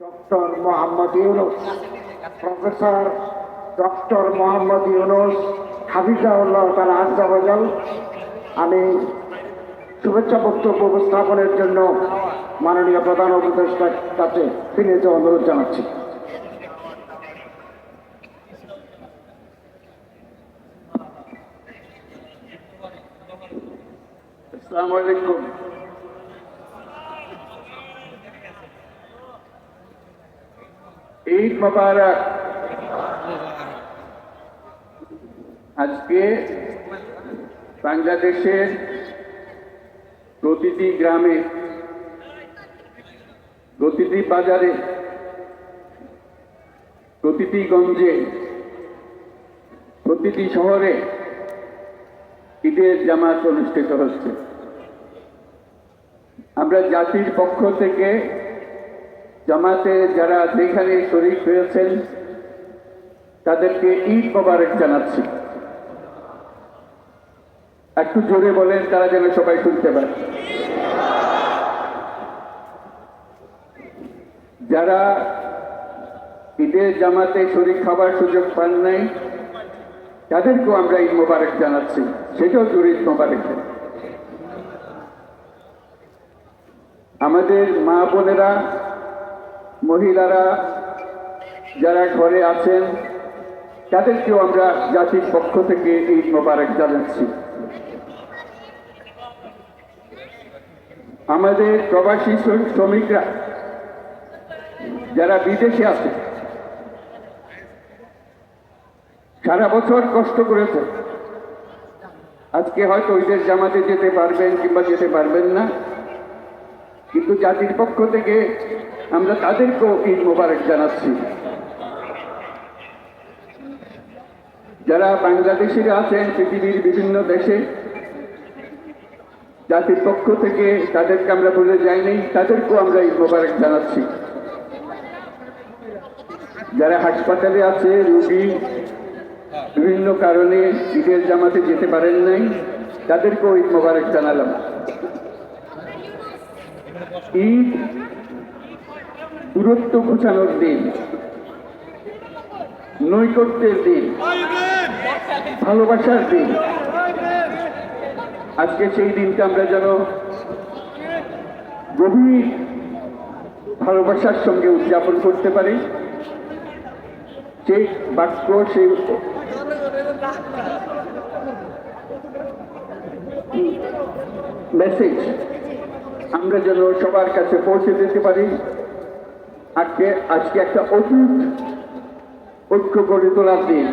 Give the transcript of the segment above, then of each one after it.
Doctor Mohammad Yunus professor doctor Mohammad Yunus Hafizullah তালা আজাল আমি শুভেচ্ছা বক্তব্য উপস্থাপনের জন্য মাননীয় প্রধান উপদেষ্টার কাছে বিনীত অনুরোধ জানাচ্ছি। আসসালামু আলাইকুম। ঈদ মোবারক আজকে বাংলাদেশের প্রতিটি গ্রামে, প্রতিটি বাজারে, প্রতিটি গঞ্জে, প্রতিটি শহরে ঈদের জামাত অনুষ্ঠিত হচ্ছে। আমরা জাতির পক্ষ থেকে জামাতে যারা যেখানে শরীর হয়েছেন, তাদেরকে ঈদ মোবারক জানাচ্ছি। একটু জোরে বলেন, তারা যেন সবাই শুনতে পারে যারা ঈদের জামাতে শরীর খাবার সুযোগ পান নাই, তাদেরকেও আমরা ঈদ মোবারক জানাচ্ছি। সেটাও জোরে ঈদ মোবারক। আমাদের মা বোনেরা মহিলারা যারা ঘরে আছেন, তাদেরকেও আমরা জাতির পক্ষ থেকে ঈদ মোবারক জানাচ্ছি। আমাদের প্রবাসী শ্রম- শ্রমিকরা যারা বিদেশে আছে, সারা বছর কষ্ট করেছে। আজকে হয়তো ঈদের জামাতে যেতে পারবেন কিংবা যেতে পারবেন না। কিন্তু জাতির পক্ষ থেকে আমরা তাদেরকেও ঈদ মোবারক জানাচ্ছি। যারা বাংলাদেশিরা আছেন, পৃথিবীর বিভিন্ন দেশে, জাতির পক্ষ থেকে তাদেরকে আমরা বলে যাইনি তাদেরকেও আমরা ঈদ মোবারক জানাচ্ছি। যারা হাসপাতালে আছে, রুগী, বিভিন্ন কারণে ঈদের জামাতে যেতে পারেন নাই, তাদেরকেও ঈদ মোবারক জানালাম। ঈদ দূরত্ব ঘুচানোর দিন নৈকট্যের দিন, ভালোবাসার দিন। আজকে সেই দিনটা আমরা যেন গভীর ভালোবাসার সঙ্গে উদযাপন করতে পারি। সেই বাক্য, সেই মেসেজ আমরা যেন সবার কাছে পৌঁছে দিতে পারি। আজকে আজকে একটা অটুট ঐক্য গড়ে তোলার দিন।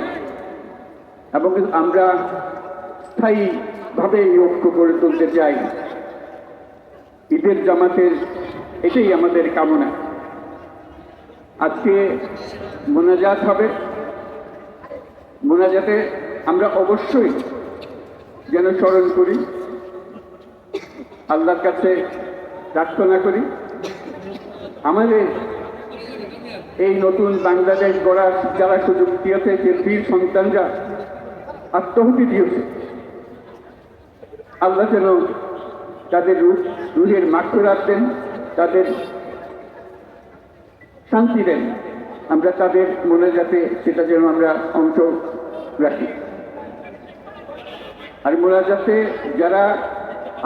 এবং আমরা স্থায়ীভাবে এই ঐক্য গড়ে তুলতে চাই। ঈদের জামাতের এটাই আমাদের কামনা। আজকে মোনাজাত হবে। মোনাজাতে আমরা অবশ্যই যেন স্মরণ করি, আল্লাহর কাছে প্রার্থনা করি। আমাদের এই নতুন বাংলাদেশ গড়ার যারা সুযোগ দিয়েছে, যে বীর সন্তানরা আত্মহুতি দিয়েছে, আল্লাহ যেন তাদের রুহের মাক্ষ রাখবেন, তাদের শান্তি দেন। আমরা তাদের মনে যাতে সেটা যেন আমরা অংশ রাখি। আর মোনাজাতে যারা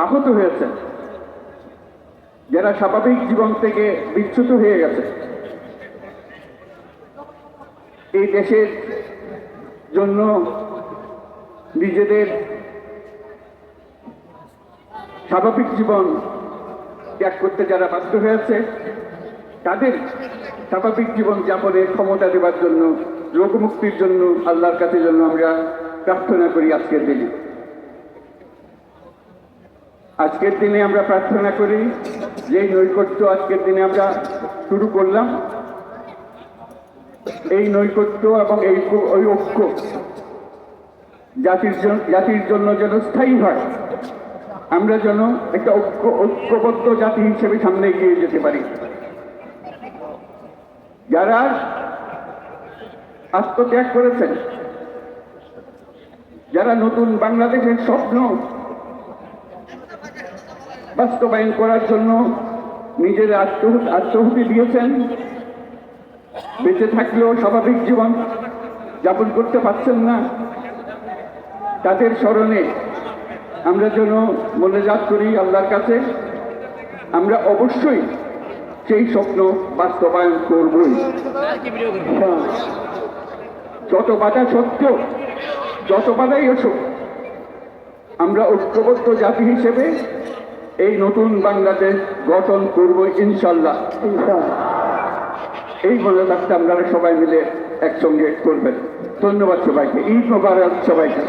আহত হয়েছেন যারা স্বাভাবিক জীবন থেকে বিচ্যুত হয়ে গেছে। এই দেশের জন্য নিজেদের স্বাভাবিক জীবন ত্যাগ করতে যারা বাধ্য হয়েছে, তাদের স্বাভাবিক জীবন যাপনের ক্ষমতা দেওয়ার জন্য, রোগমুক্তির জন্য, আল্লাহর কাছে জন্য আমরা প্রার্থনা করি আজকের দিনে। আজকের দিনে আমরা প্রার্থনা করি যে নৈকট্য আজকের দিনে আমরা শুরু করলাম, এই নৈকট্য এবং এই ওই ঐক্য জাতির জাতির জন্য যেন স্থায়ী হয়, আমরা যেন একটা ঐক্য, ঐক্যবদ্ধ জাতি হিসেবে সামনে এগিয়ে যেতে পারি। যারা আত্মত্যাগ করেছেন, যারা নতুন বাংলাদেশের স্বপ্ন বাস্তবায়ন করার জন্য নিজের আত্মহু- আত্মহুতি দিয়েছেন। বেঁচে থাকলেও স্বাভাবিক জীবন যাপন করতে পারছেন না। তাদের স্মরণে আমরা যেন মনোজাত করি আল্লাহর কাছে, আমরা অবশ্যই সেই স্বপ্ন বাস্তবায়ন করবই। যত বাধা সত্ত্বেও, যত বাধাই আসুক, আমরা ঐক্যবদ্ধ জাতি হিসেবে এই নতুন বাংলাদেশ গঠন করব ইনশাল্লাহ। এই মনোজাতটা আপনারা সবাই মিলে একসঙ্গে করবেন। ধন্যবাদ সবাইকে। ঈদ মোবারক সবাইকে।